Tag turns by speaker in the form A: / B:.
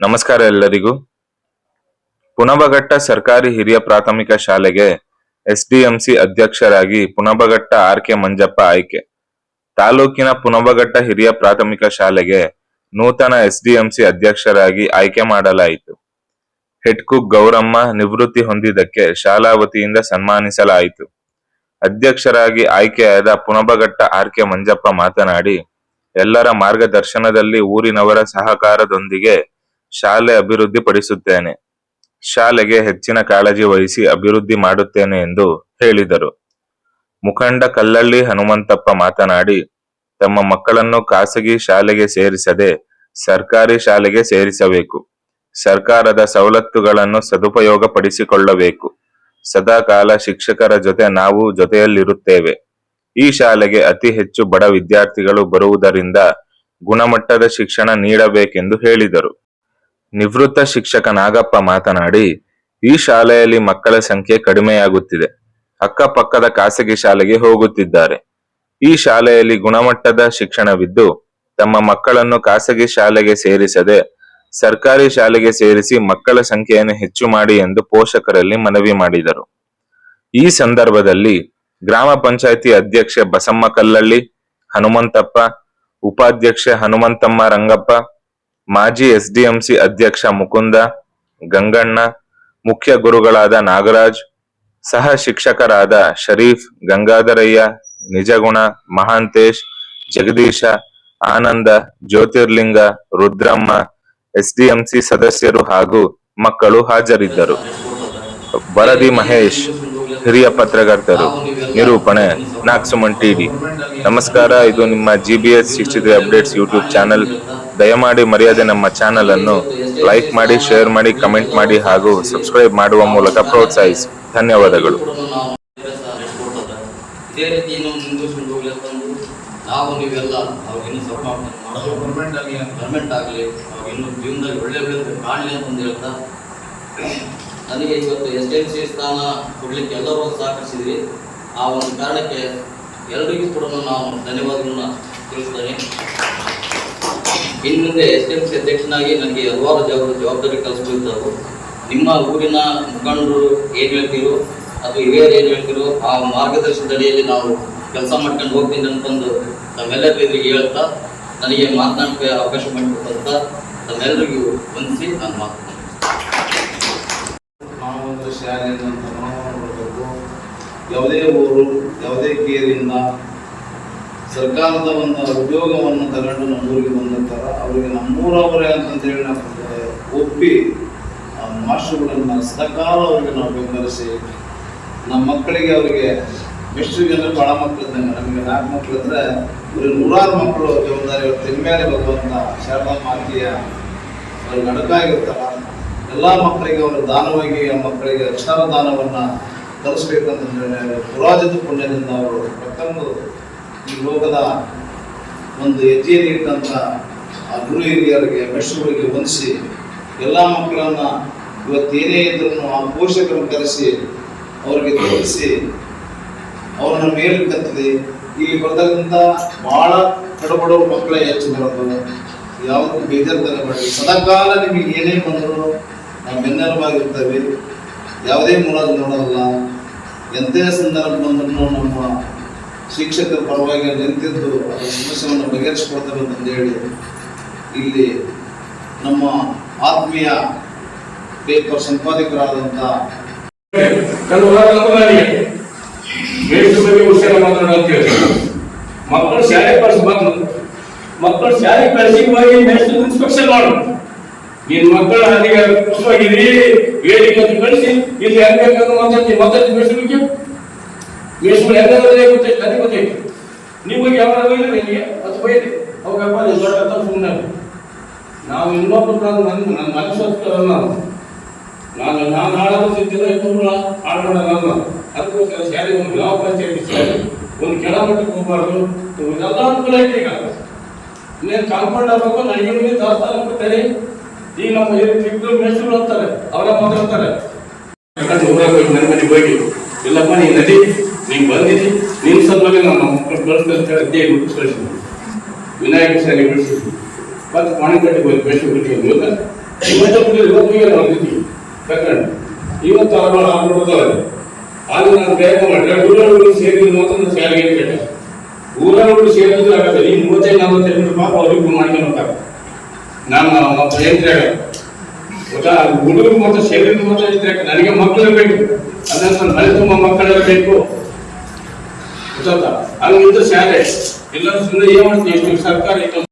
A: ನಮಸ್ಕಾರ ಎಲ್ಲರಿಗೂ. ಪುನಬಘಟ್ಟ ಸರ್ಕಾರಿ ಹಿರಿಯ ಪ್ರಾಥಮಿಕ ಶಾಲೆಗೆ ಎಸ್ಡಿಎಂಸಿ ಅಧ್ಯಕ್ಷರಾಗಿ ಪುನಬಘಟ್ಟ ಆರ್ ಕೆ ಮಂಜಪ್ಪ ಆಯ್ಕೆ. ತಾಲೂಕಿನ ಪುನಬಘಟ್ಟ ಹಿರಿಯ ಪ್ರಾಥಮಿಕ ಶಾಲೆಗೆ ನೂತನ ಎಸ್ಡಿಎಂಸಿ ಅಧ್ಯಕ್ಷರಾಗಿ ಆಯ್ಕೆ ಮಾಡಲಾಯಿತು. ಹೆಡ್ ಕುಕ್ ಗೌರಮ್ಮ ನಿವೃತ್ತಿ ಹೊಂದಿದ್ದಕ್ಕೆ ಶಾಲಾ ವತಿಯಿಂದ ಸನ್ಮಾನಿಸಲಾಯಿತು. ಅಧ್ಯಕ್ಷರಾಗಿ ಆಯ್ಕೆಯಾದ ಪುನಬಘಟ್ಟ ಆರ್ ಕೆ ಮಂಜಪ್ಪ ಮಾತನಾಡಿ, ಎಲ್ಲರ ಮಾರ್ಗದರ್ಶನದಲ್ಲಿ ಊರಿನವರ ಸಹಕಾರದೊಂದಿಗೆ ಶಾಲೆ ಅಭಿವೃದ್ಧಿ ಪಡಿಸುತ್ತೇನೆ. ಶಾಲೆಗೆ ಹೆಚ್ಚಿನ ಕಾಳಜಿ ವಹಿಸಿ ಅಭಿವೃದ್ಧಿ ಮಾಡುತ್ತೇನೆ ಎಂದು ಹೇಳಿದರು. ಮುಖಂಡ ಕಲ್ಲಳ್ಳಿ ಹನುಮಂತಪ್ಪ ಮಾತನಾಡಿ, ತಮ್ಮ ಮಕ್ಕಳನ್ನು ಖಾಸಗಿ ಶಾಲೆಗೆ ಸೇರಿಸದೆ ಸರ್ಕಾರಿ ಶಾಲೆಗೆ ಸೇರಿಸಬೇಕು. ಸರ್ಕಾರದ ಸವಲತ್ತುಗಳನ್ನು ಸದುಪಯೋಗಪಡಿಸಿಕೊಳ್ಳಬೇಕು. ಸದಾಕಾಲ ಶಿಕ್ಷಕರ ಜೊತೆ ನಾವು ಜೊತೆಯಲ್ಲಿರುತ್ತೇವೆ. ಈ ಶಾಲೆಗೆ ಅತಿ ಹೆಚ್ಚು ಬಡ ವಿದ್ಯಾರ್ಥಿಗಳು ಬರುವುದರಿಂದ ಗುಣಮಟ್ಟದ ಶಿಕ್ಷಣ ನೀಡಬೇಕೆಂದು ಹೇಳಿದರು. ನಿವೃತ್ತ ಶಿಕ್ಷಕ ನಾಗಪ್ಪ ಮಾತನಾಡಿ, ಈ ಶಾಲೆಯಲ್ಲಿ ಮಕ್ಕಳ ಸಂಖ್ಯೆ ಕಡಿಮೆಯಾಗುತ್ತಿದೆ. ಅಕ್ಕಪಕ್ಕದ ಖಾಸಗಿ ಶಾಲೆಗೆ ಹೋಗುತ್ತಿದ್ದಾರೆ. ಈ ಶಾಲೆಯಲ್ಲಿ ಗುಣಮಟ್ಟದ ಶಿಕ್ಷಣವಿದ್ದು, ತಮ್ಮ ಮಕ್ಕಳನ್ನು ಖಾಸಗಿ ಶಾಲೆಗೆ ಸೇರಿಸದೆ, ಸರ್ಕಾರಿ ಶಾಲೆಗೆ ಸೇರಿಸಿ ಮಕ್ಕಳ ಸಂಖ್ಯೆಯನ್ನು ಹೆಚ್ಚು ಮಾಡಿ ಎಂದು ಪೋಷಕರಲ್ಲಿ ಮನವಿ ಮಾಡಿದರು. ಈ ಸಂದರ್ಭದಲ್ಲಿ ಗ್ರಾಮ ಪಂಚಾಯಿತಿ ಅಧ್ಯಕ್ಷೆ ಬಸಮ್ಮ ಕಲ್ಲಳ್ಳಿ ಹನುಮಂತಪ್ಪ, ಉಪಾಧ್ಯಕ್ಷೆ ಹನುಮಂತಮ್ಮ ರಂಗಪ್ಪ ಮಾಜಿ ಎಸ್ಡಿಎಂಸಿ ಅಧ್ಯಕ್ಷ ಮುಕುಂದ, ಗಂಗಣ್ಣ, ಮುಖ್ಯ ಗುರುಗಳಾದ ನಾಗರಾಜ್, ಸಹ ಶಿಕ್ಷಕರಾದ ಶರೀಫ್, ಗಂಗಾಧರಯ್ಯ, ನಿಜಗುಣ, ಮಹಾಂತೇಶ್, ಜಗದೀಶ, ಆನಂದ, ಜ್ಯೋತಿರ್ಲಿಂಗ, ರುದ್ರಮ್ಮ, ಎಸ್ಡಿಎಂಸಿ ಸದಸ್ಯರು ಹಾಗೂ ಮಕ್ಕಳು ಹಾಜರಿದ್ದರು. ವರದಿ ಮಹೇಶ್, ಹಿರಿಯ ಪತ್ರಕರ್ತರು, ನಿರೂಪಣೆ, ನಾಕ್ಸುಮನ್ ಟಿವಿ. ನಮಸ್ಕಾರ, ಇದು ನಿಮ್ಮ G B S sixty updates YouTube channel. ದಯಮಾಡಿ ಮರ್ಯಾದೆ ನಮ್ಮ ಚಾನಲ್ ಅನ್ನು ಲೈಕ್ ಮಾಡಿ, ಶೇರ್ ಮಾಡಿ, ಕಮೆಂಟ್ ಮಾಡಿ ಹಾಗೂ ಸಬ್ಸ್ಕ್ರೈಬ್ ಮಾಡುವ ಮೂಲಕ ಪ್ರೋತ್ಸಾಹಿಸಿ. ಧನ್ಯವಾದಗಳು.
B: ಇದೇ
C: ಆಗಲಿ
B: ಜೀವನದಲ್ಲಿ ಒಳ್ಳೆ ಕಾಣಲಿ ಅಂತಂದು ಹೇಳ್ತಾ ನನಗೆ ಇವತ್ತು ಎಸ್ ಎಲ್ ಸಿ ಸ್ಥಾನ ಕೊಡಲಿಕ್ಕೆ ಎಲ್ಲರೂ ಸಹಕರಿಸಿದ್ವಿ. ಆ ಒಂದು ಕಾರಣಕ್ಕೆ ಎಲ್ಲರಿಗೂ ಕೂಡ ನಾವು ಧನ್ಯವಾದಗಳನ್ನ ತಿಳಿಸ್ತೇನೆ. ಇನ್ನು ಮುಂದೆ ಎಸ್ ಎಲ್ ಸಿ ಅಧ್ಯಕ್ಷನಾಗಿ ನನಗೆ ಹಲವಾರು ಜವಾಬ್ದಾರಿ ಕಲಿಸ್ಕೊಳ್ತಾವೆ ನಿಮ್ಮ ಊರಿನ ಮುಖಂಡರು ಏನು ಹೇಳ್ತೀರೋ, ಅದು ಹಿರಿಯರು ಏನು ಹೇಳ್ತೀರೋ, ಆ ಮಾರ್ಗದರ್ಶನದಡಿಯಲ್ಲಿ ನಾವು ಕೆಲಸ ಮಾಡ್ಕೊಂಡು ಹೋಗ್ತೀನಿ ಅಂತಂದು ತಮ್ಮೆಲ್ಲರಿಗೂ ಇದ್ರಿಗೆ ಹೇಳ್ತಾ, ನನಗೆ ಮಾತನಾಡಕ್ಕೆ ಅವಕಾಶ ಮಾಡಿಕೊಟ್ಟಂತ ತಮ್ಮೆಲ್ಲರಿಗೂ ವಂದಿಸಿ ನಾನು ಮಾತು.
C: ಒಂದು ಶಾಲೆಯನ್ನು ನೋಡಬೇಕು. ಯಾವುದೇ ಊರು, ಯಾವುದೇ ಕೇರಿಂದ ಸರ್ಕಾರದ ಒಂದು ಉದ್ಯೋಗವನ್ನು ತಗೊಂಡು ನಮ್ಮೂರಿಗೆ ಬಂದಿರ್ತಾರೆ ಅವರಿಗೆ ನಮ್ಮೂರವರೇ ಅಂತಂದೇಳಿ ನಾವು ಒಪ್ಪಿ ಸದಕಾಲ ಸದಾಕಾಲ ಅವರಿಗೆ ನಾವು ಬೆಂಬಲಿಸಿ ನಮ್ಮ ಮಕ್ಕಳಿಗೆ ಅವರಿಗೆ ಮೆಸ್ಟ್ರಿಗೆ ಅಂದ್ರೆ ಬಹಳ ಮಕ್ಕಳು ಇದ್ದಂಗೆ ನಮಗೆ ನಾಲ್ಕು ಮಕ್ಕಳು ಅಂದ್ರೆ ಇವರು ನೂರಾರು ಮಕ್ಕಳು ಜವಾಬ್ದಾರಿ ಇವತ್ತು ಮೇಲೆ ಬರುವಂಥ ಶಾರದಾ ಮಾತೆಯ ಅವ್ರಿಗೆ ಅಡಕಾಗಿರ್ತಾರ ಎಲ್ಲ ಮಕ್ಕಳಿಗೆ ಅವರು ದಾನವಾಗಿ ಆ ಮಕ್ಕಳಿಗೆ ಅಕ್ಷರ ದಾನವನ್ನು ಕಲಿಸ್ಬೇಕಂತಂದ್ರೆ ಪುರಾಜಿತ ಪುಣ್ಯದಿಂದ ಅವರು ಪ್ರತಿಯೊಂದು ಈ ಲೋಕದ ಒಂದು ಹೆಜ್ಜೆಯಲ್ಲಿ ಇಟ್ಟಂತ ಆ ಗುರು ಹಿರಿಯರಿಗೆ ಮೆಷ್ಟುಗಳಿಗೆ ವಂದಿಸಿ ಎಲ್ಲ ಮಕ್ಕಳನ್ನ ಇವತ್ತೇನೇ ಇದ್ರೂ ಆ ಪೋಷಕರನ್ನು ಕರೆಸಿ ಅವರಿಗೆ ತೋರಿಸಿ ಅವ್ರನ್ನ ಮೇಲೆ ಕತ್ತಲಿ ಇಲ್ಲಿ ಬರ್ತಕ್ಕಂಥ ಬಹಳ ಕಡಬಡುವ ಮಕ್ಕಳೇ ಹೆಚ್ಚು ಬರೋದು ಯಾವತ್ತೂ ಬೇಜಾರು ತಗೋಬೇಡಿ ಸದಾಕಾಲ ನಿಮಗೆ ಏನೇ ಬಂದರೂ ನಾವು ಬೆನ್ನೆಲುಬಾಗಿರ್ತೇವೆ. ಯಾವುದೇ ಮೂಲದ ನೋಡೋಲ್ಲ. ಎಂಥ ಸಂದರ್ಭ ಬಂದರೂ ನಮ್ಮ ಶಿಕ್ಷಕರ ಪರವಾಗಿ ನಿಂತಿದ್ದು ಅದರ ಸಮಸ್ಯೆಯನ್ನು ಅಂತಂದು ಹೇಳಿ ಇಲ್ಲಿ ನಮ್ಮ ಆತ್ಮೀಯ ಪೇಪರ್ ಸಂಪಾದಕರಾದಂಥ
D: ಮಕ್ಕಳು ಶಾಲೆ ಕಳಿಸಿ ಬಂದು ಮಕ್ಕಳು ಶಾಲೆ ಕಳಿಸಿ ಹೋಗಿ ಇನ್ಸ್ಪೆಕ್ಷನ್ ಮಾಡು ನಿನ್ ಮಕ್ಕಳ ಅಲ್ಲಿಗೆ ಖುಷಿಯಾಗಿರಿ ವೇದಿಕೆ ಕಳಿಸಿ, ಇಲ್ಲಿ ಹೆಂಗ್ ಮತ್ತೆ ಮತ್ತೆ ಬೆಳೆಸಬೇಕು ಮೇಷ್ಟ್ರು ಹೆಂಗಾದ್ರೆ ಅದೇ ನಿಮಗೆ ಯಾವಾಗ ನಿನಗೆ ಅದು ಬೈರಿ. ಅವಾಗಪ್ಪ ದೊಡ್ಡ ಸುಮ್ಮನೆ ನಾವು ಇನ್ನೊಬ್ರು ನಾನು ನನ್ನ ನನ್ನ ಮನಸ್ಸು ನಾವು ನಾನು ನಾನು ಹಾಳಾದ ಸಿಕ್ಕಿದ್ರೆ ಇನ್ನೊಬ್ರು ನಾನು. ಅದಕ್ಕೋಸ್ಕರ ಶಾಲೆ ಒಂದು ಗ್ರಾಮ ಪಂಚಾಯತಿ ಶಾಲೆ ಒಂದು ಕೆಳಮಟ್ಟಕ್ಕೆ ಹೋಗಬಾರ್ದು. ಇದೆಲ್ಲ ಅನುಕೂಲ ಐತೆ ಈಗ. ನೀನು ಕಾಂಪೌಂಡ್ ಆಗಬೇಕು ನನಗೆ ದಾಸ್ತಾನು ಕೊಡ್ತಾರೆ ಈಗ ನಮ್ಮ ಇಬ್ಬರು ಮೇಸ್ಟ್ರು ಅಂತಾರೆ, ಅವರ ಮಾತಾಡ್ತಾರೆ ನನ್ನ ಮನೆಗೆ ಹೋಗಿ ಇಲ್ಲಪ್ಪ ನೀ ನದಿ ನೀನು ಬಂದಿದ್ದಿ ನಿನ್ನ ಸಲುವಾಗಿ ನಮ್ಮ ಮಕ್ಕಳು ಕಳಿಸಿದ್ವಿ ವಿನಾಯಕ ಶಾಲೆ ಬಿಡಿಸಿದ್ವಿ ಮತ್ತೆ ಪಾಣಿಕಟ್ಟಿಗೆ ಹೋಗಿ ಮೇಷ್ಟ್ರು ಬಿಟ್ಟು ಇವತ್ತು ಇವತ್ತು ಅವರು ಹಾಕ್ಬಿಡ್ತಾರೆ ಆಗ ನಾನು ಪ್ರಯತ್ನ ಮಾಡಿದ್ರೆ ಊರವರು ಸೇರಿದ ಮಾತ್ರ ಶಾಲೆಗೆ ಕೇಳ ಊರವರು ಸೇರಿದ್ರೆ ಆಗುತ್ತೆ. ಈ ಮೂವತ್ತೈದು, ನಲವತ್ತೈದು ಪಾಪ ಅವ್ರಿಗೂ ಮಾಡ್ಕೊಂಡು ಹೋಗ್ತಾರೆ ನಾನು ಒಬ್ಬ ಯಂತ್ರ ಗೊತ್ತಾ? ಹುಡುಗರು ಮತ್ತು ಶರೀರ ಮಾತ್ರ ಇದ್ರೆ ನನಗೆ ಮಕ್ಕಳು ಬೇಕು. ಅದನ್ನ ಮನೆ ತುಂಬ ಮಕ್ಕಳೆಲ್ಲ ಬೇಕು. ಗೊತ್ತಾ ಹಂಗಿದ್ದು ಶಾಲೆ. ಎಲ್ಲರೂ ಸುಮ್ಮನೆ ಏನ್ ಮಾಡ್ತೀವಿ ಸರ್ಕಾರ